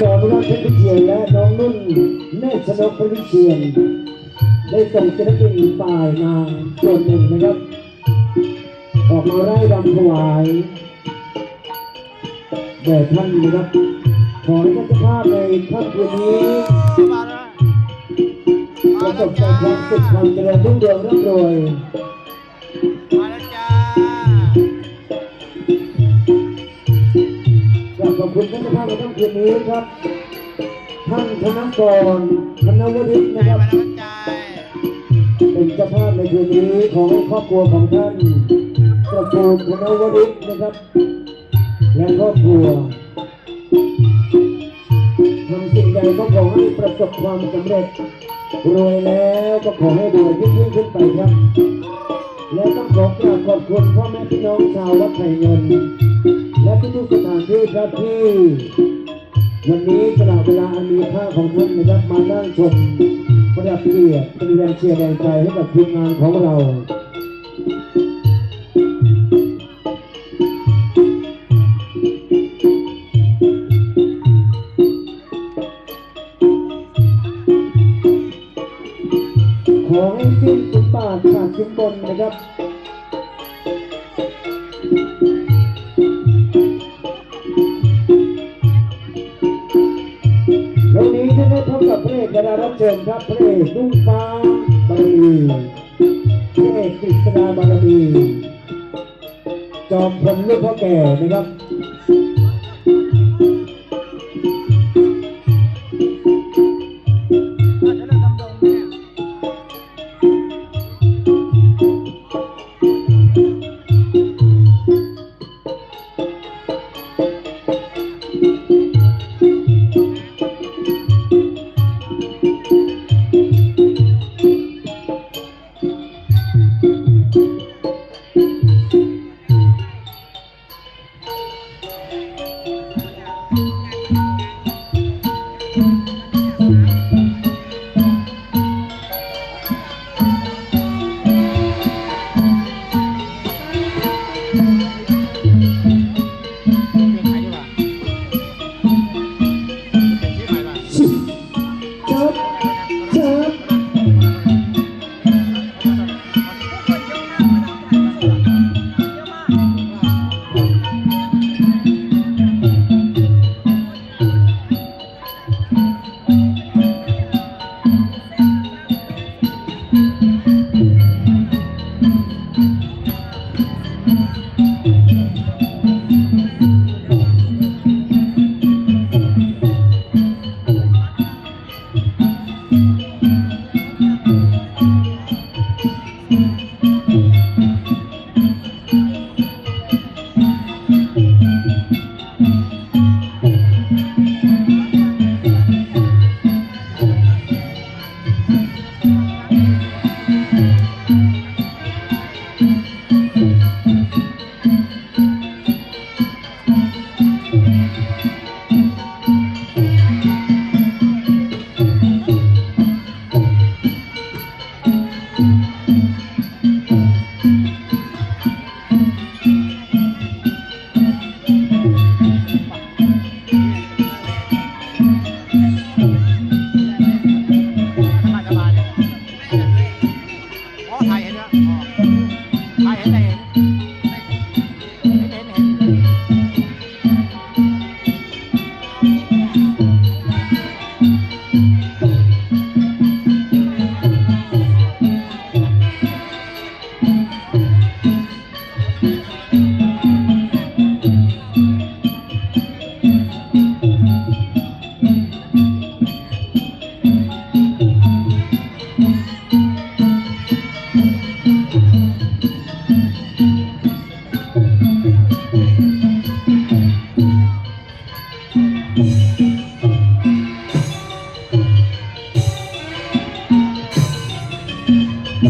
สอนรักเพชรวิเชียนและน้องนุ่นเนตรชนกเพชรวิเชียนได้ส่งศิลปินฝ่ายนางส่วนหนึ่งนะครับ ออกมาไล่รำถวายแด่ท่านนะครับขอให้ท่านจ้าภาพในค่ำคืนนี้ประสบแต่ความสุขความเจริญรุ่งเรืองร่ำรวย ขอบคุณท่านเจ้าภาพในค่ำคืนนี้ครับ ท่านธนกรธนวริศนะครับเป็นเจ้าภาพในคืนนี้ของครอบครัวของท่านตระกูลธนวริศนะครับ และครอบครัวทำสิ่งใดก็ขอให้ประสบความสำเร็จรวยแล้วก็ขอให้รวยยิ่งยิ่งขึ้นไปครับ และต้องขอกราบขอบคุณพ่อแม่พี่น้องชาววัดไผ่เงิน และทุกๆสถานที่ครับที่วันนี้สละเวลาอันมีค่าของท่านนะครับมานั่งชมประดับเกียรติเป็นแรงเชียร์แรงใจให้กับทีมงานของเราขอให้สิ้นสุดบาทขาดสิ้นบนนะครับ ที่ได้พบกับพระเอกดารับเชิญครับพระเอกลุงฟ้าบารมีพระเอกกฤษณาบารมีจอมพลลูกพ่อแก่นะครับ Música ใครเห็นนะใครเห็นแต่เห็น ขอ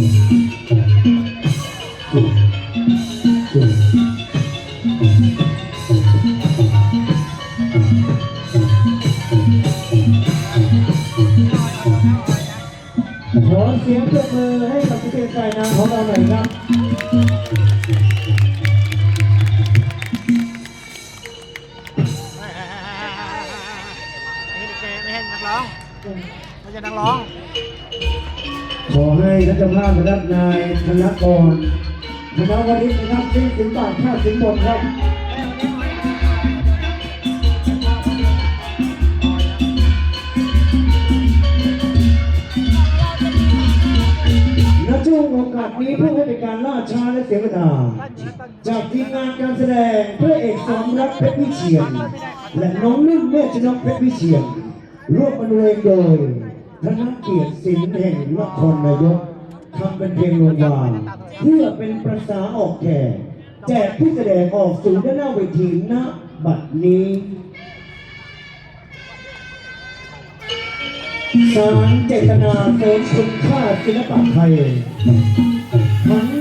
เสียงปรบมือให้กับผู้เป็นฝ่ายนางของเราหน่อยครับช่ไม่ใช่นักร้อง ไม่ใช่นักร้อง ขอให้ท่านเจ้าภาพนะครับนายธนกรธนวณิชนะครับซึ่งสินบาทค่าสินบนครับณช่วงโอกาสนี้เพื่อให้เป็นการล่าช้าและเสียเวลาจากทีมงานการแสดงเพระเอกสมรักเพชรวิเชียน และน้องนุ่นเมฆชนกเพชรวิเชียนร่วมบรรเลงโดย ทนเกียรติสินแห่งนครนายกทำเป็นเพลงโรงพยาบาลเพื่อเป็นประสาออกแขกแจกผู้แสดงออกสู่ด้านหน้าเวทีณบัดนี้สารเจตนาเสริมคุณค่าศิลปะไทยทั้ง